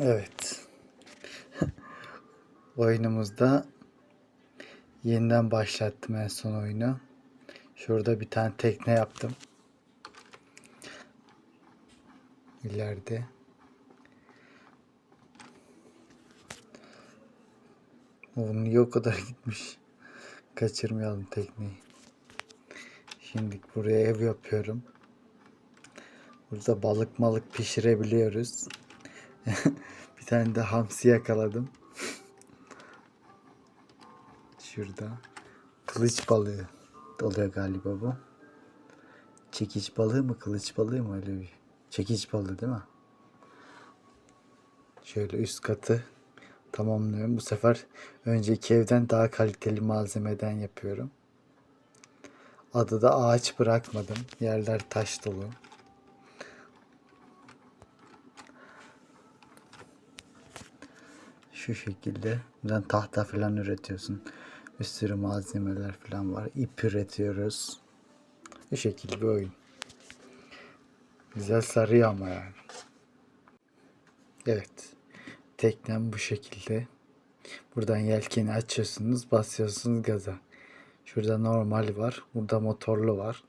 Evet. Oyunumuzda yeniden başlattım en son oyunu. Şurada bir tane tekne yaptım. İleride. Onun niye o kadar gitmiş? Kaçırmayalım tekneyi. Şimdi buraya ev yapıyorum. Burada balık malık pişirebiliyoruz. bir tane de hamsi yakaladım. Şurada. Kılıç balığı oluyor galiba bu. Çekiç balığı mı kılıç balığı mı öyle bir. Çekiç balığı değil mi? Şöyle üst katı tamamlıyorum. Bu sefer önceki evden daha kaliteli malzemeden yapıyorum. Adı da ağaç bırakmadım. Yerler taş dolu. Şu şekilde. Buradan tahta falan üretiyorsun. Bir sürü malzemeler falan var. İp üretiyoruz. Bu şekilde bir oyun. Güzel sarıyor ama yani. Evet. Teknem bu şekilde. Buradan yelkeni açıyorsunuz, basıyorsunuz gaza. Şurada normal var, burada motorlu var.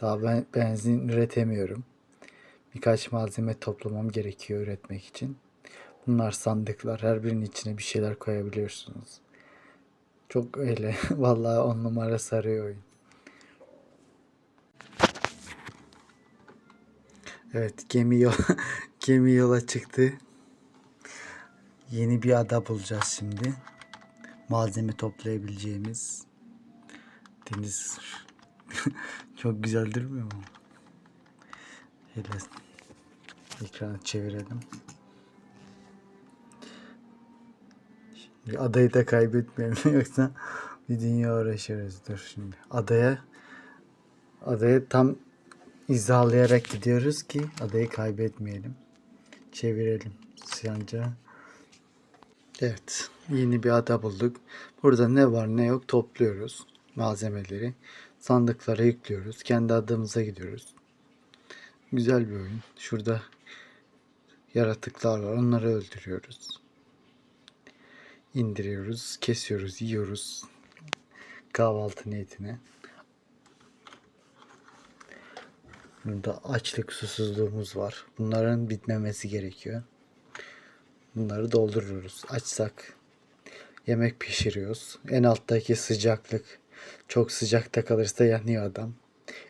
Daha ben benzin üretemiyorum. Birkaç malzeme toplamam gerekiyor üretmek için. Bunlar sandıklar. Her birinin içine bir şeyler koyabiliyorsunuz. Çok öyle. Vallahi on numara sarıyor oyun. Evet gemi yol gemi yola çıktı. Yeni bir ada bulacağız şimdi. Malzeme toplayabileceğimiz. Deniz çok güzel durmuyor mu? Şöyle ekranı çevirelim. Adayı da kaybetmeyelim yoksa bir dünya uğraşırız. Dur şimdi. Adaya adaya tam izalayarak gidiyoruz ki adayı kaybetmeyelim. Çevirelim syanca. Evet. Yeni bir ada bulduk. Burada ne var ne yok topluyoruz malzemeleri. Sandıklara yüklüyoruz. Kendi adamıza gidiyoruz. Güzel bir oyun. Şurada yaratıklar var. Onları öldürüyoruz. İndiriyoruz, kesiyoruz, yiyoruz. Kahvaltı niyetine. Burada açlık susuzluğumuz var. Bunların bitmemesi gerekiyor. Bunları dolduruyoruz. Açsak yemek pişiriyoruz. En alttaki sıcaklık çok sıcakta kalırsa yanıyor adam.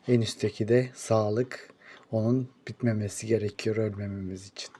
En üstteki de sağlık. Onun bitmemesi gerekiyor ölmememiz için.